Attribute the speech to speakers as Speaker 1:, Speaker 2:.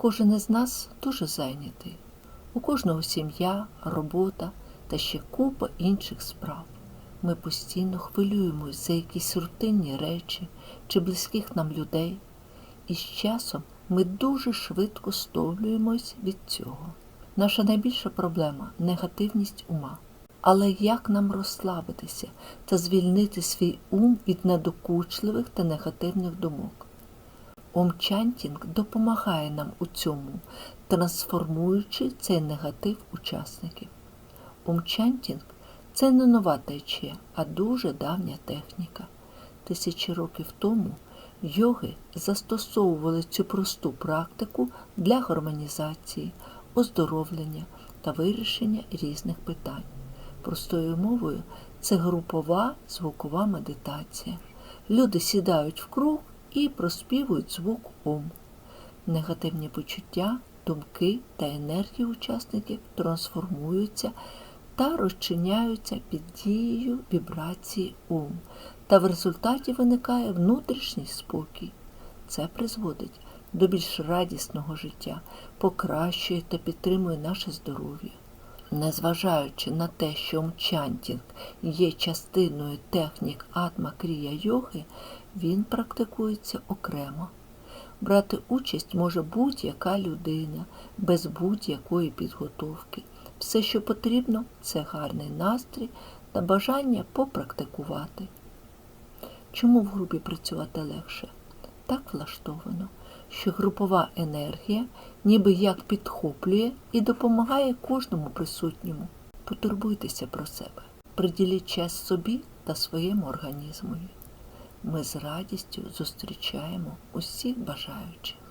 Speaker 1: Кожен із нас дуже зайнятий. У кожного сім'я, робота та ще купа інших справ. Ми постійно хвилюємось за якісь рутинні речі чи близьких нам людей, і з часом ми дуже швидко стовлюємось від цього. Наша найбільша проблема негативність ума. Але як нам розслабитися та звільнити свій ум від надокучливих та негативних думок? Омчантінг допомагає нам у цьому, трансформуючи цей негатив учасників. Омчантінг це не нова течія, а дуже давня техніка. Тисячі років тому йоги застосовували цю просту практику для гармонізації, оздоровлення та вирішення різних питань. Простою мовою це групова звукова медитація. Люди сідають в круг і проспівують звук Ом. Негативні почуття, думки та енергії учасників трансформуються та розчиняються під дією вібрації Ом, та в результаті виникає внутрішній спокій. Це призводить до більш радісного життя, покращує та підтримує наше здоров'я. Незважаючи на те, що мчантінг є частиною технік атма крія йоги, він практикується окремо. Брати участь може будь-яка людина без будь-якої підготовки. Все, що потрібно, це гарний настрій та бажання попрактикувати. Чому в групі працювати легше? Так влаштовано, що групова енергія ніби як підхоплює і допомагає кожному присутньому. Потурбуйтеся про себе, приділіть час собі та своєму організмові. Ми з радістю зустрічаємо усіх бажаючих.